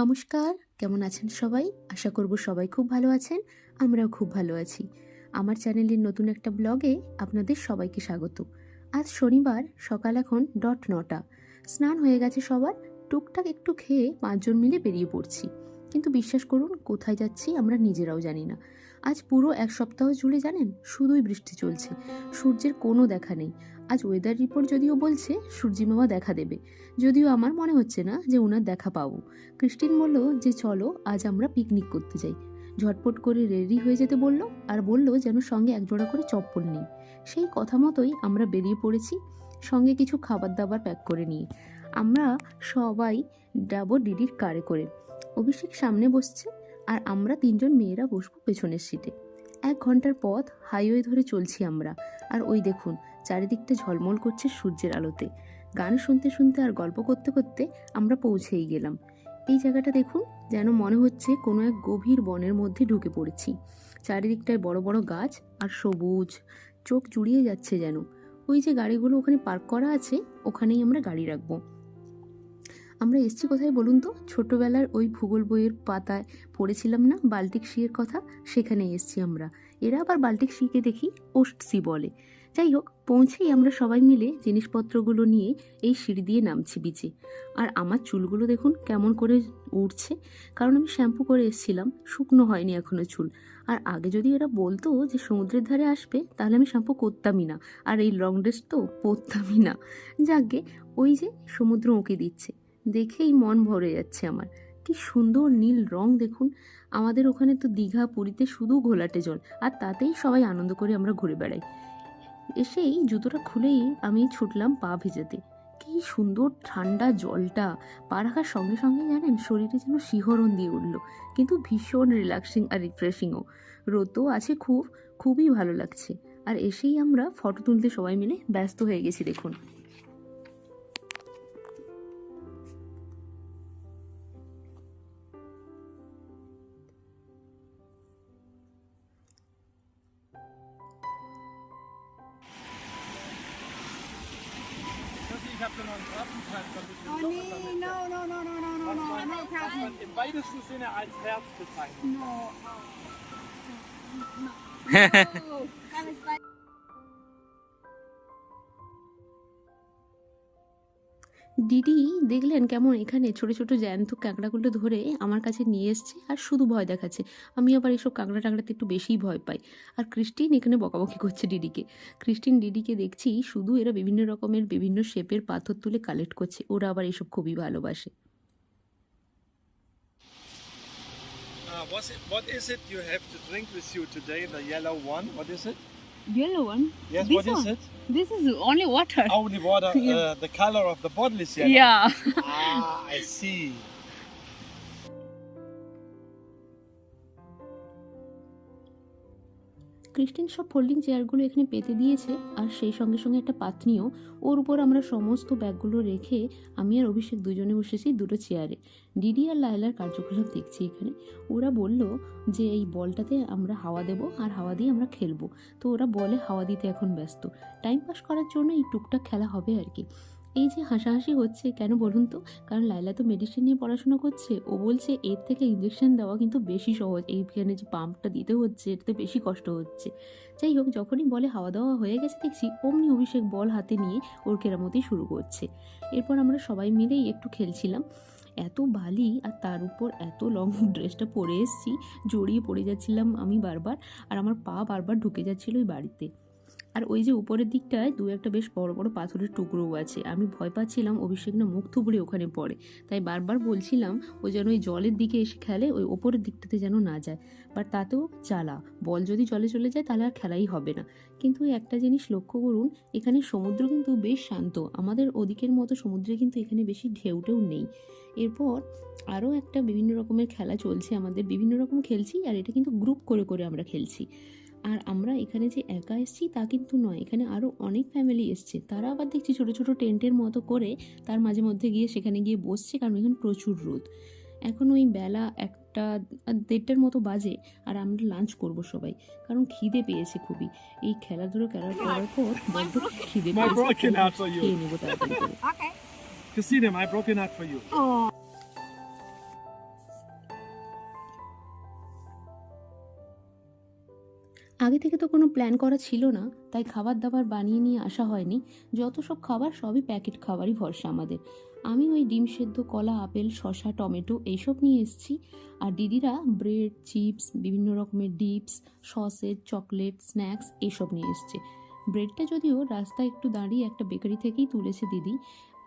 নমস্কার, কেমন আছেন সবাই? আশা করব সবাই খুব ভালো আছেন, আমরাও খুব ভালো আছি। আমার চ্যানেলের নতুন একটা ব্লগে আপনাদের সবাইকে স্বাগত। আজ শনিবার, সকাল এখন ডট নটা। স্নান হয়ে গেছে সবার, টুকটাক একটু খেয়ে পাঁচজন মিলে বেরিয়ে পড়ছি। কিন্তু বিশ্বাস করুন, কোথায় যাচ্ছি আমরা নিজেরাও জানি না। আজ পুরো এক সপ্তাহ জুড়ে জানেন, শুধুই বৃষ্টি চলছে, সূর্যের কোনো দেখা নেই। আজ ওয়েদার রিপোর্ট যদিও বলছে, সূর্যি মামা দেখা দেবে। যদিও আমার মনে হচ্ছে না যে ওনার দেখা পাবো। ক্রিস্টিন বলল যে চলো, আজ আমরা পিকনিক করতে যাই। ঝটপট করে রেডি হয়ে যেতে বলল, আর বলল যেন সঙ্গে একজোড়া করে চপ্পল নেই। সেই কথা মতোই আমরা বেরিয়ে পড়েছি, সঙ্গে কিছু খাবার দাবার প্যাক করে নিয়ে। আমরা সবাই যাব ডিডির কারে করে। অভিষেক সামনে বসছে আর আমরা তিনজন মেয়েরা বসবো পেছনের সিটে এক ঘণ্টার পথ হাইওয়ে ধরে চলছি আমরা। আর ওই দেখুন, চারিদিকটা ঝলমল করছে সূর্যের আলোতে। গান শুনতে শুনতে আর গল্প করতে করতে আমরা পৌঁছেই গেলাম। এই জায়গাটা দেখুন, যেন মনে হচ্ছে কোনো এক গভীর বনের মধ্যে ঢুকে পড়েছি। চারিদিকটায় বড় বড় গাছ আর সবুজ। চোখ জুড়িয়ে যাচ্ছে যেন। ওই যে গাড়িগুলো ওখানে পার্ক করা আছে, ওখানেই আমরা গাড়ি রাখব। আমরা এসছি কোথায় বলুন তো? ছোটবেলার ওই ভূগোল বইয়ের পাতায় পড়েছিলাম না? বাল্টিক সিয়ের কথা? সেখানে এসছি আমরা। এরা আবার বাল্টিক সিকে দেখি? ওস্ট সি বলে। যাই হোক, পৌঁছেই আমরা সবাই মিলে জিনিসপত্রগুলো নিয়ে এই সিঁড়ি দিয়ে নামছি বিচে আর আমার চুলগুলো দেখুন কেমন করে উঠছে কারণ আমি শ্যাম্পু করে এসেছিলাম, শুকনো হয়নি এখনও চুল। আর আগে যদি এরা বলতো যে সমুদ্রের ধারে আসবে, তাহলে আমি শ্যাম্পু করতামই না। আর এই লং ড্রেস তো পরতামই না। যাকে ওই যে সমুদ্র ওঁকে দিচ্ছে। দেখেই মন ভরে যাচ্ছে আমার। কি সুন্দর নীল রং দেখুন। আমাদের ওখানে তো দীঘা, পুরীতে শুধু ঘোলাটে জল, আর তাতেই সবাই আনন্দ করে আমরা ঘুরে বেড়াই। এসেই জুতোটা খুলেই আমি ছুটলাম পা ভেজাতে। কি সুন্দর ঠান্ডা জলটা। পা রাখার সঙ্গে সঙ্গে জানেন, শরীরে যেন শিহরণ দিয়ে উঠল, কিন্তু ভীষণ রিল্যাক্সিং আর রিফ্রেশিংও রোদ তো আছে খুব, খুবই ভালো লাগছে। আর এসেই আমরা ফটো তুলতে সবাই মিলে ব্যস্ত হয়ে গেছি, দেখুন। Habe da noch einen Krabbenteil vermittelt. Oh nee, no, no, no, no, no, no, no, no was man im weitesten Sinne als Herz bezeichnet. No. No. no. That দিদি দেখলেন কেমন এখানে ছোট ছোট জ্যান্ত কাঁকড়াগুলো ধরে আমার কাছে নিয়ে এসছে আর শুধু ভয় দেখাচ্ছে আমি আবার এসব কাঁকড়া টাকড়াতে একটু বেশিই ভয় পাই আর ক্রিস্টিন এখানে বকাবকি করছে ডিডিকে ক্রিস্টিন ডিডিকে দেখছি শুধু এরা বিভিন্ন রকমের বিভিন্ন শেপের পাথর তুলে কালেক্ট করছে ওরা আবার এসব খুবই ভালোবাসে is, what is it you have to drink with you today? The yellow one. What is it? Yellow one? Yes, This what is one? it? This is only water. Only water. Yeah. Uh, the color of the bottle is yellow. Yeah. Ah, I see. Christine সব folding চেয়ারগুলো এখানে পেতে দিয়েছে, আর সেই সঙ্গে সঙ্গে একটা পাতনিও। ওর উপর আমরা সমস্ত ব্যাগগুলো রেখে আমি আর অভিষেক দুজনে বসেছি দুটো চেয়ারে ডিডি আর লায়লার কার্যকলাপ দেখছি এখানে। ওরা বলল যে এই বলটাতে আমরা হাওয়া দেব আর হাওয়া দিয়ে আমরা খেলব। তো ওরা বলে হাওয়া দিতে এখন ব্যস্ত। টাইম পাস করার জন্য এই টুকটাক খেলা হবে আর কি। এই যে হাসাহাসি হচ্ছে, কেন বলুন তো? কারণ লাইলা তো মেডিসিন নিয়ে পড়াশোনা করছে। ও বলছে এর থেকে ইঞ্জেকশন দেওয়া কিন্তু বেশি সহজ। এইখানে যে পাম্পটা দিতে হচ্ছে, এটাতে বেশি কষ্ট হচ্ছে। যাই হোক, যখনই বলে হাওয়া দাওয়া হয়ে গেছে দেখছি অমনি অভিষেক বল হাতে নিয়ে ওর কেরামতি শুরু করছে। এরপর আমরা সবাই মিলেই একটু খেলছিলাম। এত বালি আর তার উপর এত লং ড্রেসটা পরে এসেছি, জড়িয়ে পড়ে যাচ্ছিলাম আমি বারবার, আর আমার পা বারবার ঢুকে যাচ্ছিল ওই বাড়িতে। আর ওই যে উপরের দিকটায় দু একটা বেশ বড় বড় পাথরের টুকরোও আছে। আমি ভয় পাচ্ছিলাম অভিষেক না মুখ থুবড়ে ওখানে পড়ে। তাই বারবার বলছিলাম, ও যেন ওই জলের দিকে এসে খেলে, ওই ওপরের দিকটাতে যেন না যায়। বাট তাতেও চালা বল যদি জলে চলে যায়, তাহলে আর খেলাই হবে না। কিন্তু একটা জিনিস লক্ষ্য করুন, এখানে সমুদ্র কিন্তু বেশ শান্ত। আমাদের ওদিকের মতো সমুদ্রে কিন্তু এখানে বেশি ঢেউটেও নেই। এরপর আরও একটা বিভিন্ন রকমের খেলা চলছে আমাদের। বিভিন্ন রকম খেলছি, আর এটা কিন্তু গ্রুপ করে করে আমরা খেলছি। আর আমরা এখানে যে একা এসেছি তা কিন্তু নয়। এখানে আরও অনেক ফ্যামিলি এসছে। তারা আবার দেখছি ছোটো ছোটো টেন্টের মতো করে তার মাঝে মধ্যে গিয়ে সেখানে গিয়ে বসছে কারণ এখানে প্রচুর রোদ। এখন ওই বেলা একটা দেড়টার মতো বাজে আর আমরা লাঞ্চ করব সবাই কারণ খিদে পেয়েছে খুবই। এই খেলাধুলো করার করার পর বড্ড খিদে পেয়েছে. খেয়ে নেব তাড়াতাড়ি করে। আগে থেকে তো কোনো প্ল্যান করা ছিল না, তাই খাবার দাবার বানিয়ে নিয়ে আসা হয়নি। যত সব খাবার, সবই প্যাকেট খাবারই ভরসা আমাদের। আমি ওই ডিম সেদ্ধ, কলা, আপেল শশা টমেটো এইসব নিয়ে এসেছি। আর দিদিরা ব্রেড, চিপস, বিভিন্ন রকমের ডিপস, সসেজ, চকলেট, স্ন্যাক্স এইসব নিয়ে এসছে। ব্রেডটা যদিও রাস্তায় একটু দাঁড়িয়ে একটা বেকারি থেকেই তুলেছে দিদি।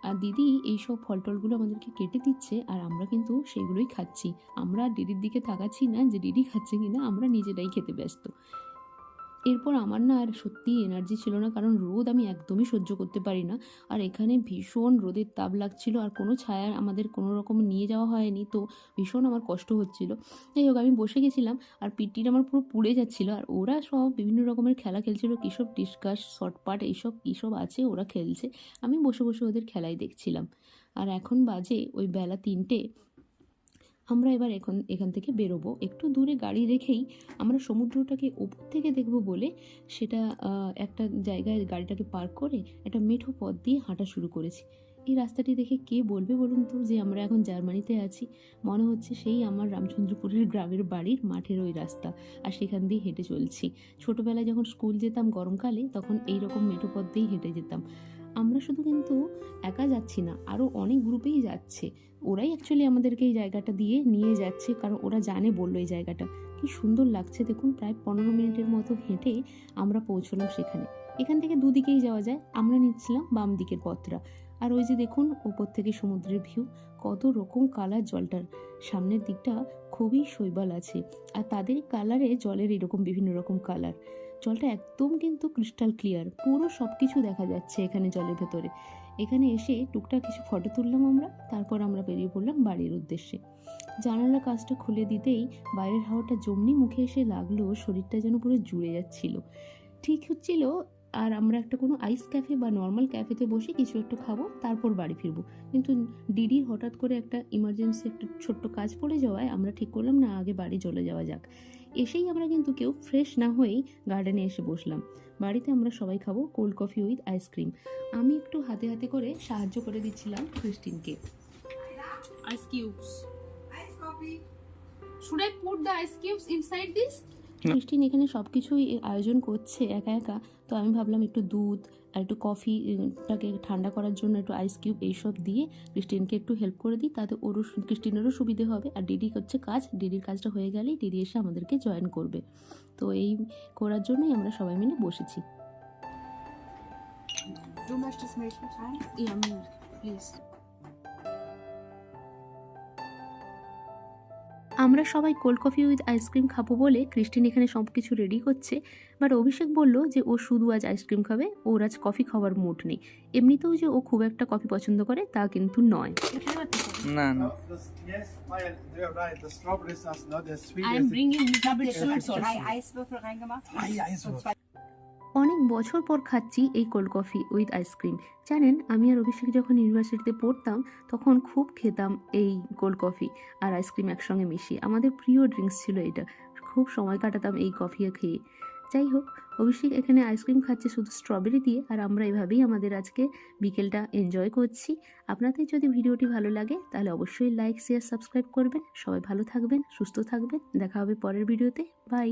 আর দিদি এইসব ফল টলগুলো আমাদেরকে কেটে দিচ্ছে আর আমরা কিন্তু সেগুলোই খাচ্ছি। আমরা দিদির দিকে তাকাচ্ছি না যে দিদি খাচ্ছে কিনা, আমরা নিজেরাই খেতে ব্যস্ত। এরপর আমার না আর সত্যি এনার্জি ছিল না, কারণ রোদ আমি একদমই সহ্য করতে পারি না। আর এখানে ভীষণ রোদের তাপ লাগছিল, আর কোনো ছায়া আমাদের কোনো রকম নিয়ে যাওয়া হয়নি, তো ভীষণ আমার কষ্ট হচ্ছিল। যাই হোক, আমি বসে গেছিলাম, আর পিটিটা আমার পুরো পুড়ে যাচ্ছিল, আর ওরা সব বিভিন্ন রকমের খেলা খেলছিল কিসব ডিসকাস শর্টপাট এইসব কিসব আছে ওরা খেলছে। আমি বসে বসে ওদের খেলাই দেখছিলাম। আর এখন বাজে ওই বেলা তিনটে আমরা এবার এখন, এখান থেকে বেরোবো। একটু দূরে গাড়ি রেখেই আমরা সমুদ্রটাকে ওপর থেকে দেখব বলে সেটা একটা জায়গায় গাড়িটাকে পার্ক করে একটা মেঠো পথ দিয়ে হাঁটা শুরু করেছি। এই রাস্তাটি দেখে কে বলবে বলুন তো যে আমরা এখন জার্মানিতে আছি? মনে হচ্ছে সেই আমার রামচন্দ্রপুরের গ্রামের বাড়ির মাঠের ওই রাস্তা আর সেখান দিয়ে হেঁটে চলছি। ছোটোবেলায় যখন স্কুল যেতাম গরমকালে তখন এই রকম মেঠো পথ দিয়েই হেঁটে যেতাম। আমরা শুধু কিন্তু একা যাচ্ছি না আরও অনেক গ্রুপেই যাচ্ছে। ওরাই অ্যাকচুয়ালি আমাদেরকে এই জায়গাটা দিয়ে নিয়ে যাচ্ছে, কারণ ওরা জানে বলল এই জায়গাটা। কি সুন্দর লাগছে, দেখুন, প্রায় পনেরো মিনিটের মতো হেঁটে আমরা পৌঁছলাম সেখানে। এখান থেকে দুদিকেই যাওয়া যায়, আমরা নিচ্ছিলাম বাম দিকের পথটা। আর ওই যে দেখুন, ওপর থেকে সমুদ্রের ভিউ কত রকম কালার জলটার। সামনের দিকটা খুবই শৈবাল আছে। আর তাদের কালারে জলের এরকম বিভিন্ন রকম কালার জলটা একদম কিন্তু ক্রিস্টাল ক্লিয়ার পুরো সব কিছু দেখা যাচ্ছে এখানে জলের ভেতরে। এখানে এসে টুকটাক কিছু ফটো তুললাম আমরা, তারপর আমরা বেরিয়ে পড়লাম বাড়ির উদ্দেশ্যে। জানালার কাজটা খুলে দিতেই বাইরের হাওয়াটা জমনি মুখে এসে লাগল, শরীরটা যেন পুরো জুড়ে যাচ্ছিল। ঠিক হচ্ছিল আর আমরা একটা কোনো আইস ক্যাফে বা নর্মাল ক্যাফেতে বসে কিছু একটু খাব, তারপর বাড়ি ফিরবো। কিন্তু ডিডির হঠাৎ করে একটা ইমার্জেন্সি একটা ছোট্ট কাজ পড়ে যাওয়ায় আমরা ঠিক করলাম, না, আগে বাড়ি চলে যাওয়া যাক। এসেই আমরা কিন্তু কেউ ফ্রেশ না হয়েই গার্ডেনে এসে বসলাম। বাড়িতে আমরা সবাই খাব কোল্ড কফি উইথ আইসক্রিম আমি একটু হাতে হাতে করে সাহায্য করে দিচ্ছিলাম ক্রিস্টিনকে Ice cubes. Should I put the ice cubes inside this? Christine এখানে সব কিছুই আয়োজন করছে একা একা। তো আমি ভাবলাম একটু দুধ আর একটু কফিটাকে ঠান্ডা করার জন্য একটু আইস কিউব এইসব দিয়ে ক্রিস্টিনকে একটু হেল্প করে দিই। তাতে ওরও ক্রিস্টিনেরও সুবিধে হবে। আর দিদি হচ্ছে কাজ। দিদির কাজটা হয়ে গেলেই দিদি এসে আমাদেরকে জয়েন করবে। তো এই করার জন্যই আমরা সবাই মিলে বসেছি। Du möchtest Milch mit rein? Ja, Milch, please. আমরা সবাই কোল্ড কফি উইথ আইসক্রিম খাব বলে ক্রিস্টিন এখানে সব কিছু রেডি করছে। বাট অভিষেক বলল যে ও শুধু আজ আইসক্রিম খাবে ওর আজ কফি খাওয়ার মুড নেই। এমনিতেও যে ও খুব একটা কফি পছন্দ করে তা কিন্তু নয়। না না। আই yes, Maya, অনেক বছর পর খাচ্ছি এই কোল্ড কফি উইথ আইসক্রিম জানেন, আমি আর অভিষেক যখন ইউনিভার্সিটিতে পড়তাম, তখন খুব খেতাম এই কোল্ড কফি আর আইসক্রিম একসঙ্গে মিশিয়ে। আমাদের প্রিয় ড্রিঙ্কস ছিল এটা। খুব সময় কাটাতাম এই কফি খেয়ে। যাই হোক, অভিষেক এখানে আইসক্রিম খাচ্ছে শুধু স্ট্রবেরি দিয়ে আর আমরা এভাবেই আমাদের আজকে বিকেলটা এনজয় করছি। আপনাদের যদি ভিডিওটি ভালো লাগে, তাহলে অবশ্যই লাইক শেয়ার সাবস্ক্রাইব করবেন। সবাই ভালো থাকবেন, সুস্থ থাকবেন। দেখা হবে পরের ভিডিওতে। বাই